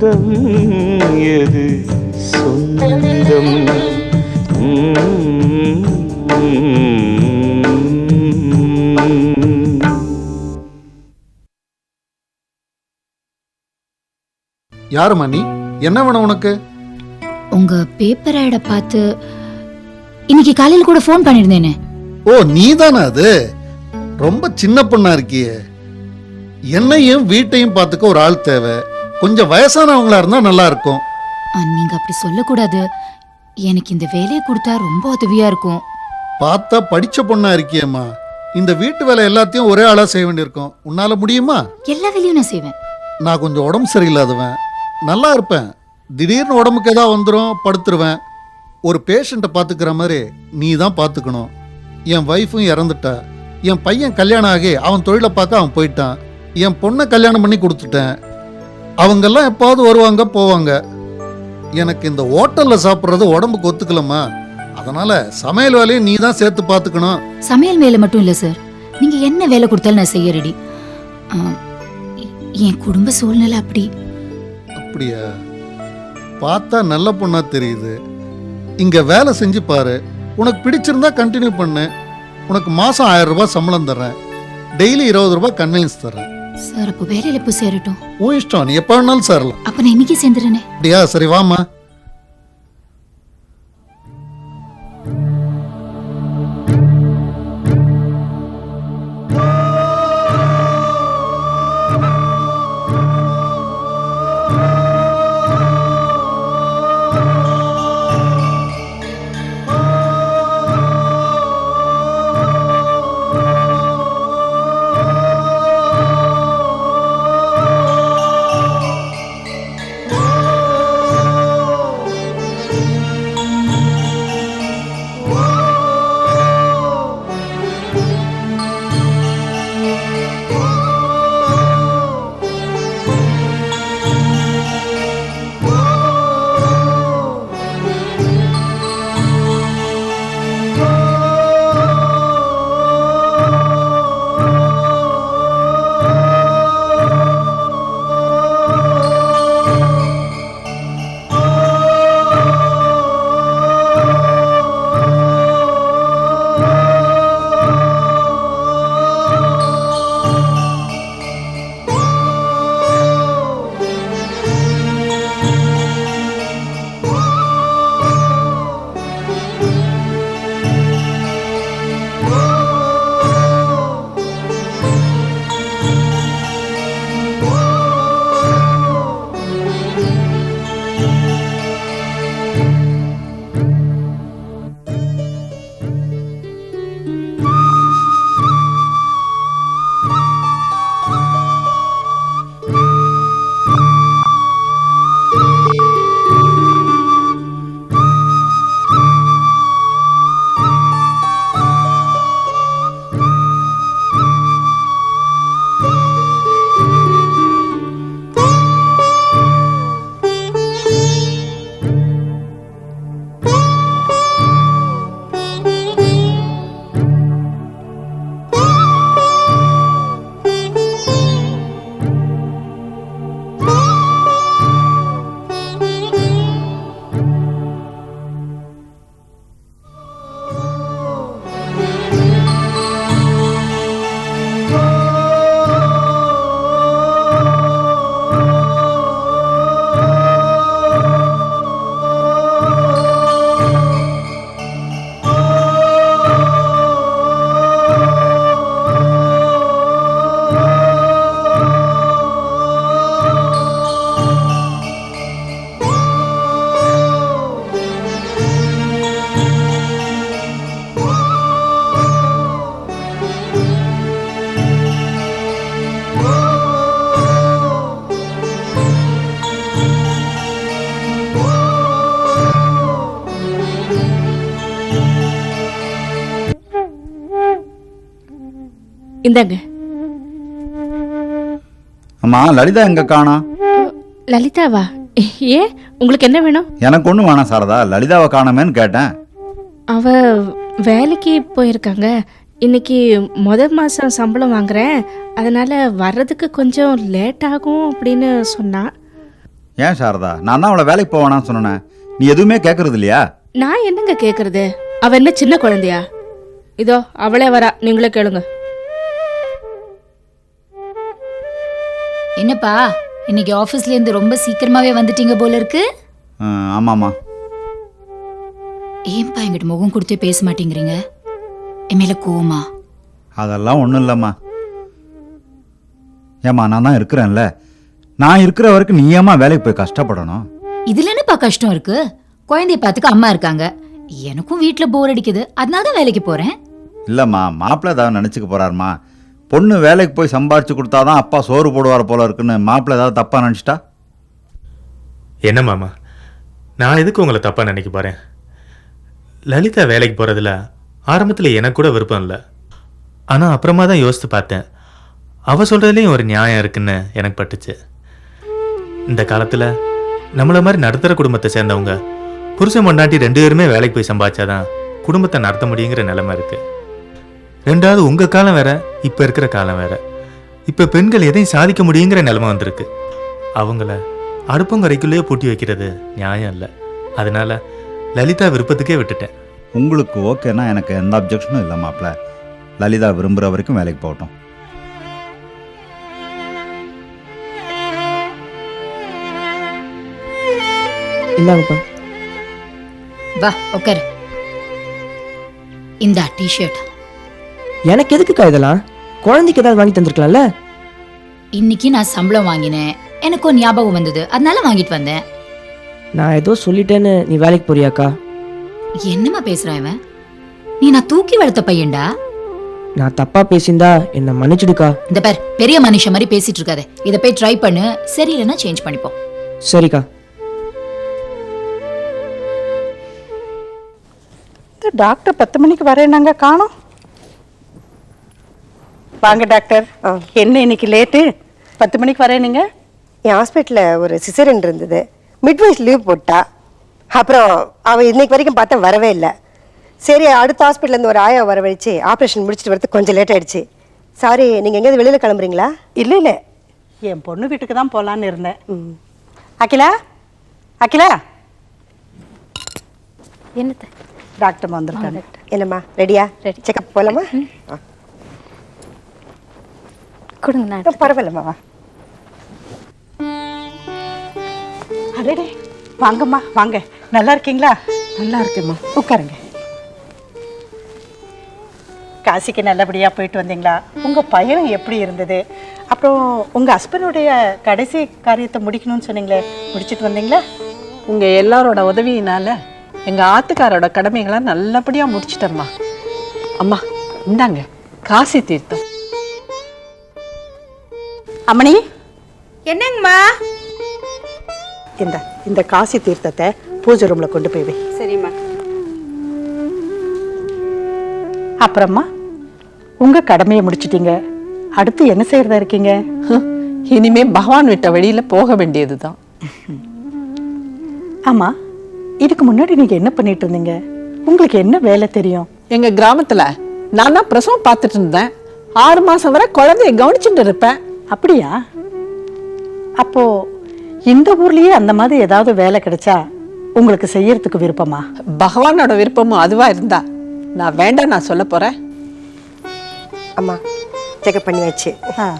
சொந்தம் எது? சொந்தம். ம். யாரும்மா நீ? என்ன வேணும் உனக்கு? உங்க பேப்பர் ஆட பார்த்து இன்னைக்கு காலையில கூட ஃபோன் பண்ணிருந்தேனே ஓ நீதானே அது? ரொம்ப சின்ன பொண்ணா இருக்கியே. என்னையும் வீட்டையும் பார்த்துக்க ஒரு ஆள் தேவை. கொஞ்சம் வயசானவங்களா இருந்தா நல்லா இருக்கும் நீங்க அப்படி சொல்லக்கூடாது. எனக்கு இந்த வேலையை கொடுத்தா ரொம்ப உதவியா இருக்கும். பார்த்தா படிச்ச பொண்ணா இருக்கியேம்மா. இந்த வீட்டு வேலை எல்லாத்தையும் ஒரே ஆளா செய்ய வேண்டியிருக்கும். உன்னால முடியுமா? எல்லா வேலையும் நான் செய்வேன். நான் கொஞ்சம் உடம்பு சரியில்லாதவன். நல்லா இருப்பேன். திடீர்னு உடம்புக்கு ஏதாவது வந்துடும் படுத்துருவேன். ஒரு பேஷண்ட்டை பார்த்துக்கிற மாதிரி நீ தான் பார்த்துக்கணும். என் ஒய்ஃபும் இறந்துட்டா. என் பையன் கல்யாணம் ஆகி அவன் தொழிலை பார்க்க அவன் போயிட்டான். என் பொண்ணை கல்யாணம் பண்ணி கொடுத்துட்டேன். அவங்கெல்லாம் எப்பாவது வருவாங்க போவாங்க. எனக்கு இந்த ஹோட்டலில் சாப்பிட்றது உடம்புக்கு ஒத்துக்கலம்மா. அதனால சமையல் வேலையை நீ தான் சேர்த்து பார்த்துக்கணும். சமையல் வேலை மட்டும் இல்ல சார் நீங்க என்ன வேலை கொடுத்தாலும் நான் செய்ய ரெடி என் குடும்ப சூழ்நிலை அப்படி. அப்படியா? பார்த்தா நல்ல பொண்ணா தெரியுது. இங்க வேலை செஞ்சு பாரு. உனக்கு பிடிச்சிருந்தா கண்டினியூ பண்ணு. உனக்கு மாசம் ஆயிரம் ரூபாய் சம்பளம் தர்றேன். டெய்லி இருபது ரூபாய் கன்வீனியன்ஸ் தர்றேன். சார் அப்போ வேலையில எப்போ சேரட்டும். உன் இஷ்டம். நீ எப்போ வேணாலும் சேரலாம். அப்ப நான் இன்னைக்கே சேர்ந்துடுறேனே. அப்படியா சரி வாமா இந்தாங்க. அம்மா லலிதா எங்க காணோம் லலிதாவா? ஏன் உங்களுக்கு என்ன வேணும்? எனக்கு ஒன்றும் வேணாம் சாரதா. லலிதாவை காணமேன்னு கேட்டேன். அவ வேலைக்கு போயிருக்காங்க. இன்னைக்கு முத மாதம் சம்பளம் வாங்குறேன். அதனால வர்றதுக்கு கொஞ்சம் லேட் ஆகும் அப்படின்னு சொன்னா. ஏன் சாரதா? நான் தான் அவளை வேலைக்கு போவானான்னு சொன்னேன். நீ எதுவுமே கேட்கறது இல்லையா? நான் என்னங்க கேக்குறது? அவ என்ன சின்ன குழந்தையா? இதோ அவளே வரா. நீங்களே கேளுங்க. என்னப்பா இன்னைக்கு ஆபீஸ்ல இருந்து ரொம்ப சீக்கிரமாவே வந்துட்டீங்க போல இருக்கு. ஆமாம்மா. ஏன்பா என்கிட்ட முகம் கொடுத்தே பேச மாட்டேங்கிறீங்க? என் மேல கோவமா? அதெல்லாம் ஒன்றும் இல்லைம்மா. ஏம்மா நான் தான் இருக்கிறேன்ல. நான் இருக்கிற வரைக்கும் நீ ஏம்மா வேலைக்கு போய் கஷ்டப்படணும்? இதுல என்னப்பா கஷ்டம் இருக்கு? குழந்தைய பார்த்துக்க அம்மா இருக்காங்க. எனக்கும் வீட்ல போர் அடிக்குது. அதனால தான் வேலைக்கு போறேன். இல்லைம்மா மாப்பிள்ளை ஏதாவது நினச்சிக்க போறாருமா? பொண்ணு வேலைக்கு போய் சம்பாரிச்சு கொடுத்தாதான் அப்பா சோறு போடுவார் போல இருக்குன்னு மாப்பிள்ளை ஏதாவது தப்பாக நினச்சிட்டா? என்ன மாமா? நான் எதுக்கு உங்களை தப்பாக நினைக்க போகிறேன் லலிதா வேலைக்கு போகிறதுல ஆரம்பத்தில் எனக்கு கூட விருப்பம் இல்லை. ஆனால் அப்புறமா தான் யோசித்து பார்த்தேன். அவ சொல்கிறதுலேயும் ஒரு நியாயம் இருக்குன்னு எனக்கு பட்டுச்சு. இந்த காலத்தில் நம்மளை மாதிரி நடுத்தர குடும்பத்தை சேர்ந்தவங்க புருஷன் பொண்டாட்டி ரெண்டு பேருமே வேலைக்கு போய் சம்பாதிச்சாதான் குடும்பத்தை நடத்த முடியுங்கிற நிலைமை இருக்குது ரெண்டாவது உங்கள் காலம் வேற இப்போ இருக்கிற காலம் வேற. இப்போ பெண்கள் எதையும் சாதிக்க முடியுங்கிற நிலைமை வந்திருக்கு. அவங்கள அடுப்பங்கரைக்குள்ளேயே பூட்டி வைக்கிறது நியாயம் இல்லை. அதனால லலிதா விருப்பத்துக்கே விட்டுட்டேன். உங்களுக்கு ஓகேனா எனக்கு எந்த அப்ஜெக்ஷனும் இல்லை மாப்பிள்ளை லலிதா விரும்புகிற வரைக்கும் வேலைக்கு போகட்டும். இந்தாங்கப்பா வா உட்காரு இந்த டிஷர்ட் எனக்கு எதுக்குக்கா இதெல்லாம்? குழந்தைக்கு ஏதாவது வாங்கி தந்திருக்கலாம்ல? இன்னைக்கு நான் சம்பளம் வாங்கினேன். எனக்கு ஒரு ஞாபகம் வந்தது. அதனால வாங்கிட்டு வந்தேன். நான் ஏதோ சொல்லிட்டேன்னு நீ வேலைக்கு போறியாக்கா? என்னம்மா பேசுறான் இவன்? நீ நான் தூக்கி வளர்த்த பையன்டா? நான் தப்பா பேசியிருந்தா என்னை மன்னிச்சிடுக்கா. இந்த பேர் பெரிய மனுஷன் மாதிரி பேசிட்டு இருக்காத. இதை போய் ட்ரை பண்ணு. சரியில்லைன்னா சேஞ்ச் பண்ணிப்போம். சரிக்கா. இந்த டாக்டர் பத்து மணிக்கு வரேன்னாங்க காணோம்? வாங்க டாக்டர். என்ன இன்னைக்கு லேட்டு? பத்து மணிக்கு வரேனுங்க என் ஹாஸ்பிட்டலில் ஒரு சிசரன் இருந்தது. மிட்வைஸ் லீவ் போட்டா அப்புறம் அவள் இன்னைக்கு வரைக்கும் பார்த்தா வரவே இல்லை. சரி அடுத்த ஹாஸ்பிட்டல்லேருந்து ஒரு ஆயா வரவழைச்சு ஆப்ரேஷன் முடிச்சுட்டு வரதுக்கு கொஞ்சம் லேட் ஆயிடுச்சு. சாரி நீங்கள் எங்கேயாவது வெளியில் கிளம்புறீங்களா? இல்லை இல்லை. என் பொண்ணு வீட்டுக்கு தான் போகலான்னு இருந்தேன். அகிலா? அகிலா? என்னத்த? டாக்டர் வந்திருக்காங்க. என்னம்மா ரெடியா ரெடி செக்கப் போகலாமா கொடுங்க நான் பரவாயில்லம்மா வா அடடே வாங்கம்மா வாங்க. நல்லா இருக்கீங்களா? நல்லா இருக்கேம்மா. உட்காருங்க. காசிக்கு நல்லபடியாக போயிட்டு வந்தீங்களா? உங்கள் பயணம் எப்படி இருந்தது? அப்புறம் உங்கள் ஹஸ்பண்டுடைய கடைசி காரியத்தை முடிக்கணும்னு சொன்னீங்களே முடிச்சிட்டு வந்தீங்களா? உங்கள் எல்லாரோட உதவியினால எங்கள் ஆத்துக்காரோட கடமைகளை நல்லபடியாக முடிச்சிட்டம்மா. அம்மா இந்தாங்க காசி தீர்த்தம். அம்மணி? என்னங்கம்மா? இந்த இந்த காசி தீர்த்தத்தை பூஜை ரூமில் கொண்டு போய் வை. சரிம்மா. அப்புறமா உங்கள் கடமையை முடிச்சிட்டீங்க. அடுத்து என்ன செய்யறதா இருக்கீங்க? இனிமே பகவான் விட்ட வழியில போக வேண்டியது தான் ஆமாம் இதுக்கு முன்னாடி நீங்கள் என்ன பண்ணிட்டு இருந்தீங்க? உங்களுக்கு என்ன வேலை தெரியும்? எங்க கிராமத்துல நான் தான் பிரசவம் பார்த்துட்டு இருந்தேன். ஆறு மாசம் வரை குழந்தைய கவனிச்சுட்டு இருப்பேன். அப்படியா? அப்போ இந்த ஊர்லயே அந்த மாதிரி ஏதாவது வேலை கிடைச்சா உங்களுக்கு செய்யறதுக்கு விருப்பமா? பகவானோட விருப்பமும் அதுவா இருந்தா. நான் வேண்டாம் நான் சொல்ல போறேன். அம்மா செக்கப் பண்ணியாச்சு. ஆ,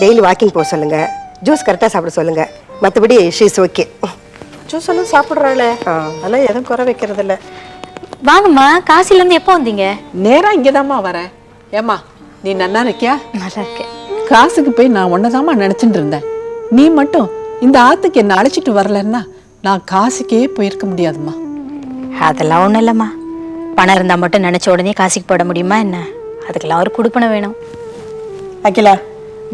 டெய்லி வாக்கிங் போக சொல்லுங்கள் ஜூஸ் கரெக்டாக சாப்பிட சொல்லுங்கள் மற்றபடி ஷீஸ் ஓகே ஜூஸ் எல்லாம் சாப்பிட்றாளே. அதெல்லாம் எதுவும் குறை வைக்கிறது இல்ல வாங்கம்மா காசில இருந்து எப்போ வந்தீங்க? நேரா இங்கதாம்மா வரேன். ஏம்மா நீ நன்னா இருக்கியா? நல்லா இருக்கேன். காசுக்கு போய் நான் ஒன்னதாம்மா நினைச்சிட்டு இருந்தேன். நீ மட்டும் இந்த ஆத்துக்கு என்ன அழைச்சிட்டு வரலன்னா நான் காசுக்கே போயிருக்க முடியாதும்மா. அதெல்லாம் ஒன்றும் இல்லைம்மா. பணம் இருந்தால் மட்டும் நினச்ச உடனே காசிக்கு போட முடியுமா என்ன? அதுக்கெல்லாம் ஒரு குடுப்பனை வேணும். அகிலா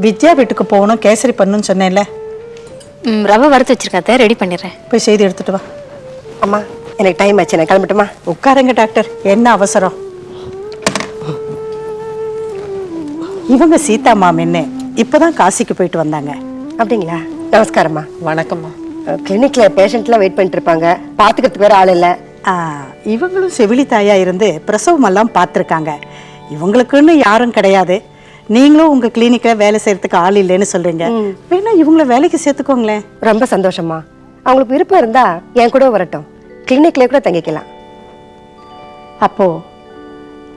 வித்யா வீட்டுக்கு போகணும் கேசரி பண்ணுன்னு சொன்னேன்ல. ம், ரவை வறுத்து வச்சிருக்காத ரெடி பண்ணிடுறேன். போய் செய்தி எடுத்துட்டு வா. அம்மா எனக்கு டைம் ஆச்சு நான் கிளம்பட்டுமா? உட்காருங்க டாக்டர். என்ன அவசரம்? இவங்க சீதா மாமின்னு இப்பதான் காசிக்கு போயிட்டு வந்தாங்க. அப்படிங்களா? நமஸ்காரம்மா. வணக்கம்மா. கிளினிக்ல பேஷண்ட்லாம் வெயிட் பண்ணிட்டு இருப்பாங்க பாத்துக்கிறதுக்கு வேற ஆள் இல்ல. ஆ, இவங்களும் செவிலி தாயா இருந்து பிரசவம் எல்லாம் பார்த்துருக்காங்க. இவங்களுக்குன்னு யாரும் கிடையாது. நீங்களும் உங்க கிளினிக்ல வேலை செய்யறதுக்கு ஆள் இல்லைன்னு சொல்றீங்க. வேணா இவங்கள வேலைக்கு சேர்த்துக்கோங்களேன். ரொம்ப சந்தோஷமா அவங்களுக்கு விருப்பம் இருந்தா என் கூட வரட்டும். கிளினிக்ல கூட தங்கிக்கலாம். அப்போ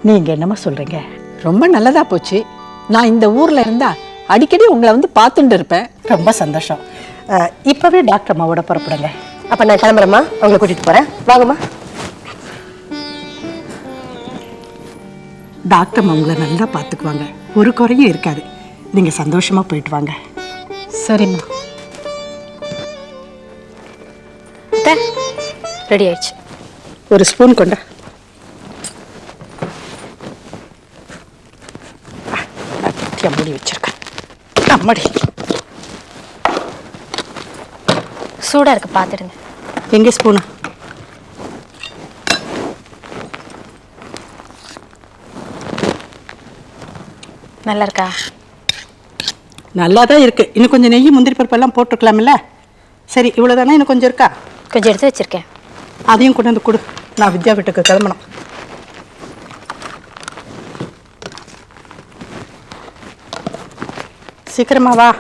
நீங்க என்னமா சொல்றீங்க? ரொம்ப நல்லதா போச்சு. நான் இந்த ஊர்ல இருந்தா அடிக்கடி உங்களை வந்து பார்த்துட்டு இருப்பேன். ரொம்ப சந்தோஷம். இப்பவே டாக்டர் அம்மாவோட புறப்படுங்க. அப்ப நான் கிளம்புறேம்மா. அவங்களை கூட்டிட்டு போறேன். வாங்கம்மா. டாக்டர் அம்மா உங்களை நல்லா பார்த்துக்குவாங்க. ஒரு குறையும் இருக்காது. நீங்க சந்தோஷமா போயிட்டு வாங்க. சரிம்மா. ரெடி ஆயிடுச்சு. ஒரு ஸ்பூன் கொண்டா ஆ, நான் கெட்டியா மூடி வச்சிருக்கேன் அம்மாடி. சூடா இருக்கு பாத்துடுங்க. எங்கே ஸ்பூனு? நல்லா இருக்கா? நல்லா தான் இருக்கு. இன்னும் கொஞ்சம் நெய் முந்திரி பருப்பெல்லாம் போட்டுக்கலாம்ல சரி இவ்வளோதானே இன்னும் கொஞ்சம் இருக்கா? கொஞ்சம் எடுத்து வச்சிருக்கேன். அதையும் கொண்டு வந்து கொடு. நான் வித்யா வீட்டுக்கு கிளம்பணும். சீக்கிரமா வா.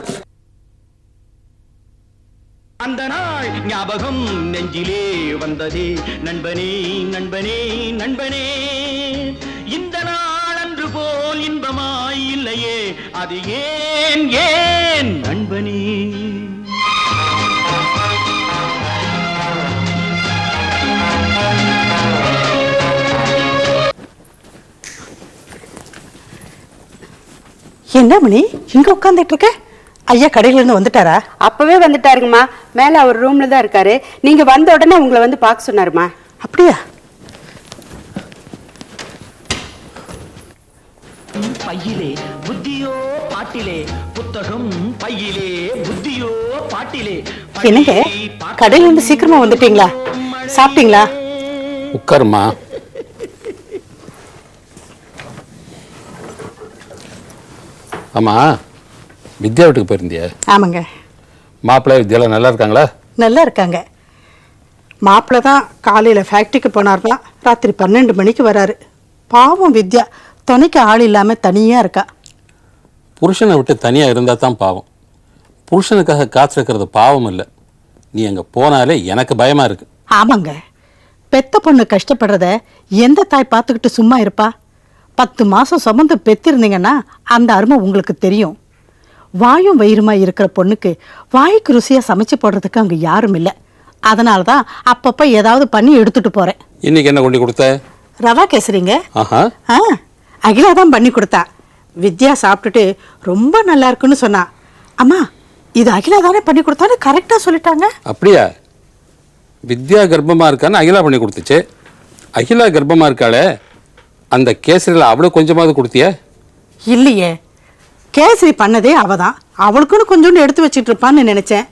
அந்த நாள் ஞாபகம் நெஞ்சிலே வந்ததே. நண்பனே நண்பனே நண்பனே. இந்த நாள் அன்று போல் இன்பமாய் இல்லையே. அது ஏன் ஏன்? நண்பனே. என்ன மணி? இங்க உட்காந்துட்டு இருக்க ஐயா கடையில இருந்து வந்துட்டாரா? அப்பவே வந்துட்டாருங்கம்மா. மேல அவர் ரூம்ல தான் இருக்காரு. நீங்க வந்த உடனே உங்களை வந்து பார்க்க சொன்னாருமா அப்படியா? பையிலே புத்தியோ பாட்டிலே புத்தகம் பையிலே புத்தியோ பாட்டிலே. என்னங்க? கடையில இருந்து சீக்கிரமா வந்துட்டீங்களா? சாப்பிட்டீங்களா? உட்காருமா ஆமா. வித்யா வீட்டுக்கு போயிருந்தியா? ஆமாங்க. மாப்பிள்ளை வித்யாலாம் நல்லா இருக்காங்களா? நல்லா இருக்காங்க. மாப்பிள்ளை தான் காலையில் ஃபேக்ட்ரிக்கு போனார்லாம் ராத்திரி பன்னெண்டு மணிக்கு வராரு. பாவம் வித்யா துணைக்கு ஆள் இல்லாமல் தனியாக இருக்கா. புருஷனை விட்டு தனியாக இருந்தால் தான் பாவம். புருஷனுக்காக காத்திருக்கிறது பாவம் இல்லை. நீ அங்கே போனாலே எனக்கு பயமாக இருக்கு. ஆமாங்க. பெத்த பொண்ணு கஷ்டப்படுறத எந்த தாய் பார்த்துக்கிட்டு சும்மா இருப்பா? பத்து மாதம் சுமந்து பெத்திருந்தீங்கன்னா அந்த அருமை உங்களுக்கு தெரியும். வாயும் வயிறுமா இருக்கிற பொண்ணுக்கு வாய்க்கு ருசியாக சமைச்சு போடுறதுக்கு அங்கே யாரும் இல்லை. அதனால தான் அப்பப்போ ஏதாவது பண்ணி எடுத்துட்டு போகிறேன் இன்னைக்கு என்ன கொண்டு கொடுத்த? ரவா கேசரிங்க. ஆஹா. ஆ அகிலா தான் பண்ணி கொடுத்தா. வித்யா சாப்பிட்டுட்டு ரொம்ப நல்லா இருக்குன்னு சொன்னா. அம்மா இது அகிலா தானே பண்ணி கொடுத்தான்னு கரெக்டாக சொல்லிட்டாங்க. அப்படியா? வித்யா கர்ப்பமாக இருக்கான்னு அகிலா பண்ணி கொடுத்துச்சு. அகிலா கர்ப்பமாக இருக்காளே. அந்த கேசரியில் அவ்வளோ கொஞ்சமாவது கொடுத்தியா? இல்லையே. கேசரி பண்ணதே அவ தான் அவளுக்குன்னு கொஞ்சோண்டு எடுத்து வச்சிட்டு இருப்பான்னு நினைச்சேன்.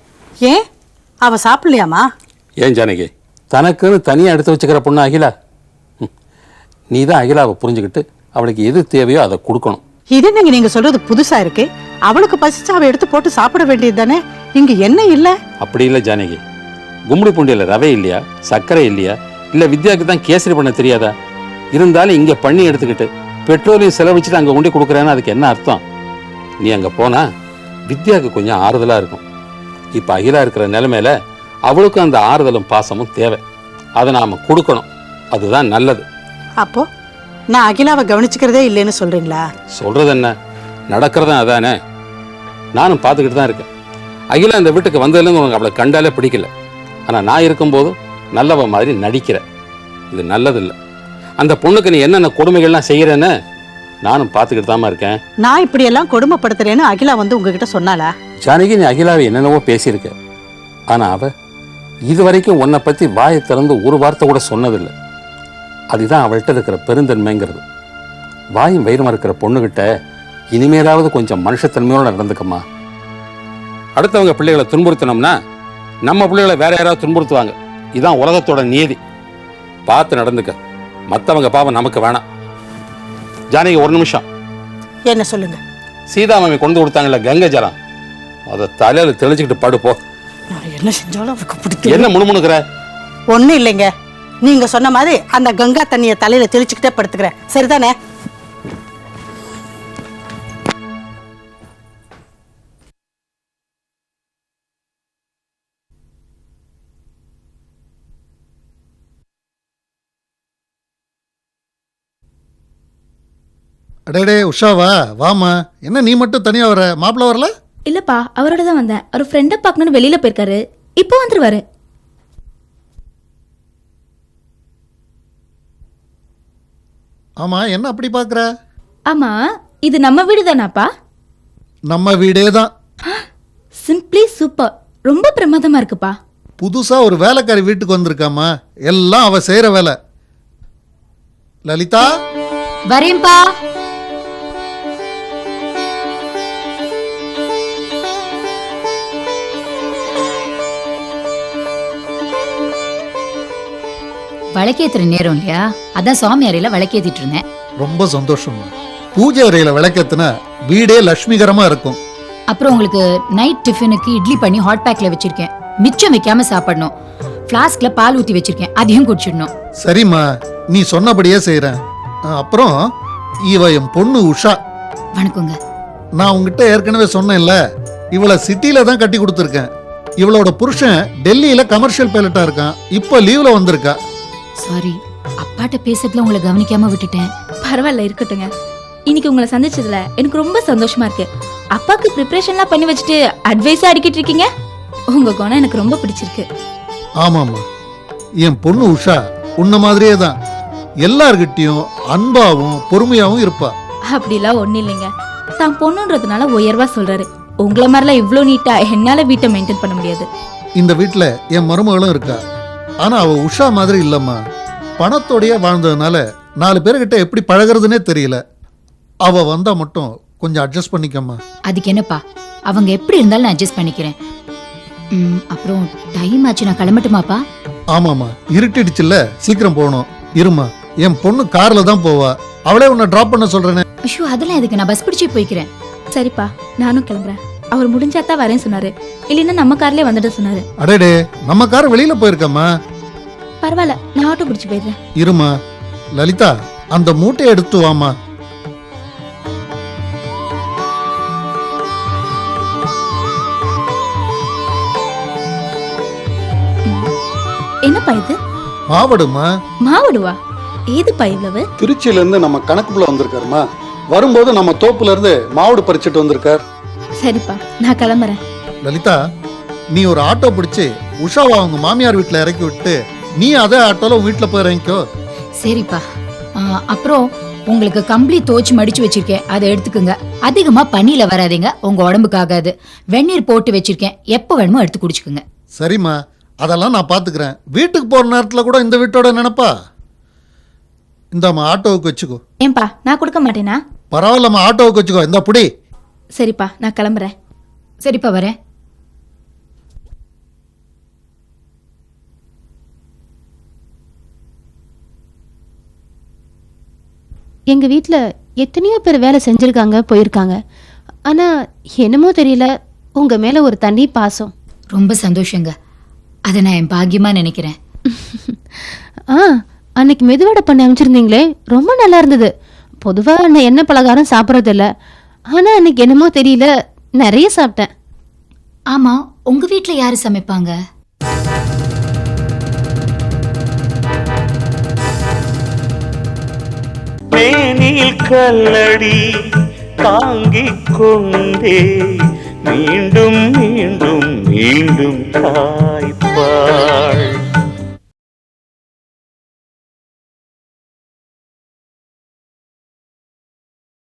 ஏன்? அவ சாப்பிடலையாமா? ஏன் ஜானகி? தனக்குன்னு தனியாக எடுத்து வச்சுக்கிற பொண்ணு அகிலா. நீ தான் அகிலாவை புரிஞ்சுக்கிட்டு அவளுக்கு எது தேவையோ அதை கொடுக்கணும். இது நீங்க நீங்க சொல்றது புதுசா இருக்கு? அவளுக்கு பசிச்சா அவ எடுத்து போட்டு சாப்பிட வேண்டியது தானே? இங்க என்ன இல்ல? அப்படி இல்லை ஜானகி. கும்மிடி பூண்டியில் ரவை இல்லையா? சர்க்கரை இல்லையா? இல்லை வித்யாவுக்கு தான் கேசரி பண்ண தெரியாதா? இருந்தாலும் இங்கே பண்ணி எடுத்துக்கிட்டு பெட்ரோலையும் செலவழிச்சிட்டு அங்கே கொண்டு கொடுக்குறேன்னு அதுக்கு என்ன அர்த்தம்? நீ அங்கே போனா வித்யாவுக்கு கொஞ்சம் ஆறுதலாக இருக்கும். இப்போ அகிலா இருக்கிற நிலைமையில அவளுக்கும் அந்த ஆறுதலும் பாசமும் தேவை. அதை நாம் கொடுக்கணும். அதுதான் நல்லது. அப்போ நான் அகிலாவை கவனிச்சுக்கிறதே இல்லைன்னு சொல்றீங்களா? சொல்றது என்ன? நடக்கிறதும் அதானே? நானும் பார்த்துக்கிட்டு தான் இருக்கேன். அகிலா இந்த வீட்டுக்கு வந்ததுலேருந்து உனக்கு அவளை கண்டாலே பிடிக்கல. ஆனால் நான் இருக்கும்போது நல்லவ மாதிரி நடிக்கிற. இது நல்லதில்லை. அந்த பொண்ணுக்கு நீ என்னென்ன கொடுமைகள்லாம் செய்கிறேன்னு நானும் பார்த்துக்கிட்டு தாம்மா இருக்கேன். நான் இப்படி எல்லாம் கொடுமைப்படுத்துறேன்னு அகிலா வந்து உங்ககிட்ட சொன்னாளா? ஜானகி நீ அகிலாவை என்னென்னவோ பேசியிருக்க. ஆனால் அவ இது வரைக்கும் உன்னை பற்றி வாயை திறந்து ஒரு வார்த்தை கூட சொன்னதில்லை. அதுதான் அவள்கிட்ட இருக்கிற பெருந்தன்மைங்கிறது. வாயும் வயிறுமா இருக்கிற பொண்ணுகிட்ட இனிமேலாவது கொஞ்சம் மனுஷத்தன்மையோட நடந்துக்கம்மா. அடுத்தவங்க பிள்ளைகளை துன்புறுத்தினோம்னா நம்ம பிள்ளைகளை வேற யாராவது துன்புறுத்துவாங்க. இதான் உலகத்தோட நியதி பார்த்து நடந்துக்க. மற்றவங்க பாவம் நமக்கு வேணாம். ஜானகி ஒரு நிமிஷம். என்ன சொல்லுங்க? சீதாமாமி கொண்டு கொடுத்தாங்கல்ல கங்கை ஜலம். அதை தலையில தெளிச்சுக்கிட்டு படு போ. நான் என்ன செஞ்சாலும் அவருக்கு பிடிக்கும் என்ன முணுமுணுக்கிற? ஒண்ணும் இல்லைங்க. நீங்க சொன்ன மாதிரி அந்த கங்கா தண்ணியை தலையில தெளிச்சுக்கிட்டே படுத்துக்கிறேன். சரிதானே? அடேடே உஷாவா? வாமா என்ன நீ மட்டும் தனியா வர? மாப்பிள்ள வரல? இல்லப்பா அவரோட தான் வந்தேன். அவர் ஃப்ரெண்டை பார்க்கணும்னு வெளியில போயிருக்காரு. இப்போ வந்துருவாரு. ஆமா என்ன அப்படி பார்க்கற? ஆமா இது நம்ம வீடு தானாப்பா நம்ம வீடே தான் சிம்பிளி சூப்பர் ரொம்ப பிரமாதமா இருக்குப்பா. புதுசா ஒரு வேலைக்காரி வீட்டுக்கு வந்திருக்காமா எல்லாம் அவ செய்யற வேலை. லலிதா? வரேன்பா விளக்கேத்துற நேரம் இல்லையா? அதான் சுவாமி அறையில விளக்கேத்திட்டு இருந்தேன். ரொம்ப சந்தோஷமா பூஜை அறையில விளக்கேத்துனா வீடே லட்சுமிகரமா இருக்கும். அப்புறம் உங்களுக்கு நைட் டிஃபனுக்கு இட்லி பண்ணி ஹாட் பேக்ல வச்சிருக்கேன். மிச்சம் வைக்காம சாப்பிடணும். ஃப்ளாஸ்க்ல பால் ஊத்தி வச்சிருக்கேன். அதையும் குடிச்சிடணும். சரிம்மா நீ சொன்னபடியே செய்றேன். அஹ், அப்புறம் இவ என் பொண்ணு உஷா. வணக்கங்க. நான் உங்ககிட்ட ஏற்கனவே சொன்னேன்ல இவளை சிட்டில தான் கட்டி கொடுத்துருக்கேன். இவளோட புருஷன் டெல்லியில கமர்ஷியல் பைலட்டா இருக்கான். இப்போ லீவ்ல வந்திருக்கா. சாரி அப்பாட்ட பேசுறதுல உங்களை கவனிக்காம விட்டுட்டேன். பரவாயில்ல இருக்கட்டுங்க இன்னைக்கு உங்களை சந்திச்சதுல எனக்கு ரொம்ப சந்தோஷமா இருக்கு. அப்பாக்கு ப்ரிப்பரேஷன்லாம் பண்ணி வச்சுட்டு அட்வைஸா அடிக்கிட்டு இருக்கீங்க? உங்க குணம் எனக்கு ரொம்ப பிடிச்சிருக்கு. ஆமாம்மா. என் பொண்ணு உஷா உன்ன மாதிரியே தான். எல்லார்கிட்டயும் அன்பாவும் பொறுமையாவும் இருப்பா. அப்படிலாம் ஒண்ணும் இல்லைங்க. தான் பொண்ணுன்றதுனால உயர்வா சொல்றாரு. உங்களை மாதிரிலாம் இவ்ளோ நீட்டா என்னால வீட்டை மெயின்டைன் பண்ண முடியாது. இந்த வீட்டில் என் மருமகளும் இருக்கா? ஆனா அவ உஷா மாதிரி இல்லம்மா. பணத்தோடயே வாழ்ந்ததுனால நாலு பேர்கிட்ட எப்படி பழகுறதுனே தெரியல. அவ வந்தா மட்டும் கொஞ்சம் அட்ஜஸ்ட் பண்ணிக்கம்மா. அதுக்கு என்னப்பா? அவங்க எப்படி இருந்தாலும் நான் அட்ஜஸ்ட் பண்ணிக்கிறேன். ம், அப்புறம் டைம் ஆச்சு நான் கிளம்பட்டுமாப்பா? ஆமாம்மா. இருட்டிடுச்சுல்ல சீக்கிரம் போகணும். இருமா என் பொண்ணு கார்ல தான் போவா. அவளே உன்னை டிராப் பண்ண சொல்றேனே. ஐயோ அதெல்லாம் எதுக்கு? நான் பஸ் பிடிச்சி போய்க்கிறேன். சரிப்பா நானும் கிளம்புறேன். அவர் முடிஞ்சாதான் வரேன் சொன்னாரு. இல்லைன்னா நம்ம கார்லயே வந்துட்டு சொன்னாரு. அடேடே நம்ம கார் வெளியில போயிருக்கம்மா. பரவாயில்ல நான் ஆட்டோ பிடிச்சு போயிடுறேன். இருமா லலிதா அந்த மூட்டையை எடுத்து வாமா என்னப்பா இது? மாவடுமா? மாவடுவா? ஏதுப்பா இவ்வளவு? திருச்சியில இருந்து நம்ம கணக்குப்புல வந்திருக்காருமா. வரும்போது நம்ம தோப்புல இருந்து மாவடு பறிச்சுட்டு வந்திருக்கார். சரிப்பா நான் கிளம்புறேன். லலிதா நீ ஒரு ஆட்டோ பிடிச்சு உஷாவை அவங்க மாமியார் வீட்டுல இறக்கி விட்டு நீ அதே ஆட்டோல உன் வீட்டுல போய் இறங்கிக்கோ. சரிப்பா. ஆ, அப்புறம் உங்களுக்கு கம்பளி தோச்சு மடிச்சு வச்சிருக்கேன். அதை எடுத்துக்குங்க. அதிகமா பனியில வராதீங்க. உங்க உடம்புக்கு ஆகாது. வெந்நீர் போட்டு வச்சிருக்கேன். எப்போ வேணுமோ எடுத்து குடிச்சுக்குங்க. சரிம்மா அதெல்லாம் நான் பாத்துக்கிறேன். வீட்டுக்கு போற நேரத்துல கூட இந்த வீட்டோட நினைப்பா? இந்தாம்மா ஆட்டோவுக்கு வச்சுக்கோ. ஏன்பா நான் கொடுக்க மாட்டேனா? பரவாயில்லம்மா ஆட்டோவுக்கு வச்சுக்கோ. இந்த புடி. சரிப்பா நான் கிளம்புறேன். சரிப்பா வரேன். எங்கள் வீட்டில் எத்தனையோ பேர் வேலை செஞ்சுருக்காங்க போயிருக்காங்க. ஆனால் என்னமோ தெரியல உங்கள் மேலே ஒரு தனி பாசம். ரொம்ப சந்தோஷங்க. அதை நான் என் பாக்கியமா நினைக்கிறேன். ஆ அன்னைக்கு மெதுவடை பண்ணி அமைச்சிருந்தீங்களே ரொம்ப நல்லா இருந்தது. பொதுவாக நான் எண்ணெய் பலகாரம் சாப்பிட்றதில்ல. ஆனால் அன்னைக்கு என்னமோ தெரியல. நிறைய சாப்பிட்டேன். ஆமா உங்க வீட்ல யாரு சமைப்பாங்க? மேனில் கல்லடி தாங்கிக் கொண்டே மீண்டும் மீண்டும் மீண்டும் தாய்ப்பாள்.